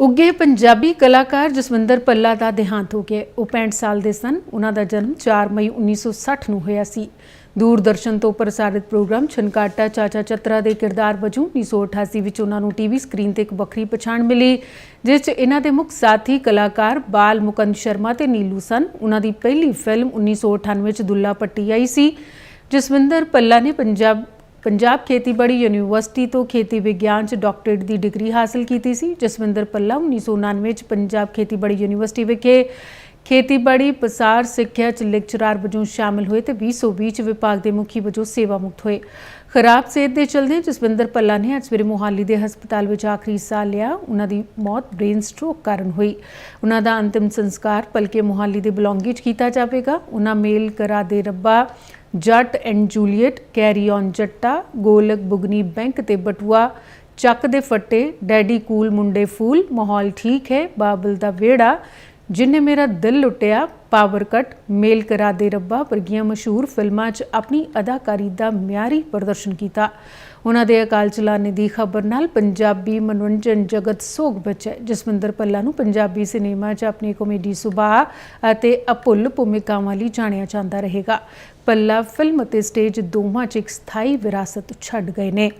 ਉੱਗੇ ਪੰਜਾਬੀ ਕਲਾਕਾਰ ਜਸਵਿੰਦਰ ਪੱਲਾ ਦਾ ਦੇਹਾਂਤ ਹੋ ਗਿਆ। ਉਹ 65 ਸਾਲ ਦੇ ਸਨ। ਉਹਨਾਂ ਦਾ ਜਨਮ 4 ਮਈ 1960 ਨੂੰ ਹੋਇਆ ਸੀ। ਦੂਰਦਰਸ਼ਨ ਤੋਂ ਪ੍ਰਸਾਰਿਤ ਪ੍ਰੋਗਰਾਮ ਛਨਕਾਟਾ ਚਾਚਾ ਚਤਰਾ ਦੇ ਕਿਰਦਾਰ ਵਜੋਂ 1988 ਵਿੱਚ ਉਹਨਾਂ ਨੂੰ ਟੀਵੀ ਸਕਰੀਨ ਤੇ ਇੱਕ ਵੱਖਰੀ ਪਛਾਣ ਮਿਲੀ, ਜਿਸ 'ਚ ਇਹਨਾਂ ਦੇ ਮੁੱਖ ਸਾਥੀ ਕਲਾਕਾਰ ਬਾਲ ਮੁਕੰਦ ਸ਼ਰਮਾ ਤੇ ਨੀਲੂ ਸਨ। ਉਹਨਾਂ ਦੀ ਪਹਿਲੀ ਫਿਲਮ 1998 'ਚ ਦੁੱਲਾ ਪੱਟੀ ਆਈ ਸੀ। ਜਸਵਿੰਦਰ ਪੱਲਾ ਨੇ ਪੰਜਾਬ ਪੰਜਾਬ ਖੇਤੀਬਾੜੀ ਯੂਨੀਵਰਸਿਟੀ ਤੋਂ ਖੇਤੀ ਵਿਗਿਆਨ 'ਚ ਡਾਕਟਰੇਟ ਦੀ ਡਿਗਰੀ ਹਾਸਲ ਕੀਤੀ ਸੀ। ਜਸਵਿੰਦਰ ਪੱਲਾ 1999 'ਚ ਪੰਜਾਬ ਖੇਤੀਬਾੜੀ ਯੂਨੀਵਰਸਿਟੀ ਵਿਖੇ ਖੇਤੀਬਾੜੀ ਪਸਾਰ ਸਿੱਖਿਆ 'ਚ ਲੈਕਚਰਰ ਵਜੋਂ ਸ਼ਾਮਿਲ ਹੋਏ ਤੇ 2020 'ਚ ਵਿਭਾਗ ਦੇ ਮੁਖੀ ਵਜੋਂ ਸੇਵਾ ਮੁਕਤ ਹੋਏ। ਖਰਾਬ ਸਿਹਤ ਦੇ ਚਲਦੇ ਜਸਵਿੰਦਰ ਪੱਲਾ ਨੇ ਅੱਜ ਸਵੇਰੇ ਮੋਹਾਲੀ ਦੇ ਹਸਪਤਾਲ ਵਿੱਚ ਆਖਰੀ ਸਾਹ ਲਿਆ। ਉਹਨਾਂ ਦੀ ਮੌਤ ਬ੍ਰੇਨ ਸਟ੍ਰੋਕ ਕਾਰਨ ਹੋਈ। ਉਹਨਾਂ ਦਾ ਅੰਤਿਮ ਸੰਸਕਾਰ ਪਲਕੇ ਮੋਹਾਲੀ ਦੇ ਬਲੌਂਗੀ 'ਚ ਕੀਤਾ ਜਾਵੇਗਾ। ਉਹਨਾਂ ਮੇਲ ਕਰਾ ਦੇ ਰੱਬਾ Jatt and Juliet, carry on Jatta, Golak Bugni bank ਤੇ ਬਟੂਆ, ਚੱਕ ਦੇ ਫੱਟੇ, ਡੈਡੀ ਕੂਲ ਮੁੰਡੇ ਫੂਲ, ਮਾਹੌਲ ਠੀਕ ਹੈ, ਬਾਬਲ ਦਾ ਵਿਹੜਾ ਜਿਨੇ ਮੇਰਾ ਦਿਲ ਲੁੱਟਿਆ, ਪਾਵਰ ਕੱਟ, ਮੇਲ ਕਰਾ ਦੇ ਰੱਬਾ ਵਰਗੀਆਂ ਮਸ਼ਹੂਰ ਫਿਲਮਾਂ 'ਚ ਆਪਣੀ ਅਦਾਕਾਰੀ ਦਾ ਮਿਆਰੀ ਪ੍ਰਦਰਸ਼ਨ ਕੀਤਾ। ਉਹਨਾਂ ਦੇ ਅਕਾਲ ਚਲਾਣੇ ਦੀ ਖਬਰ ਨਾਲ ਪੰਜਾਬੀ ਮਨੋਰੰਜਨ ਜਗਤ ਸੋਗ ਬਚਿਆ। ਜਸਵਿੰਦਰ ਪੱਲਾ ਨੂੰ ਪੰਜਾਬੀ ਸਿਨੇਮਾ 'ਚ ਆਪਣੀ ਕਾਮੇਡੀ ਸੁਭਾਅ ਅਤੇ ਅਪੁੱਲ ਭੂਮਿਕਾਵਾਂ ਲਈ ਜਾਣਿਆ ਜਾਂਦਾ ਰਹੇਗਾ। ਪੱਲਾ ਫਿਲਮ ਅਤੇ ਸਟੇਜ ਦੋਵਾਂ 'ਚ ਇੱਕ ਸਥਾਈ ਵਿਰਾਸਤ ਛੱਡ ਗਏ ਨੇ।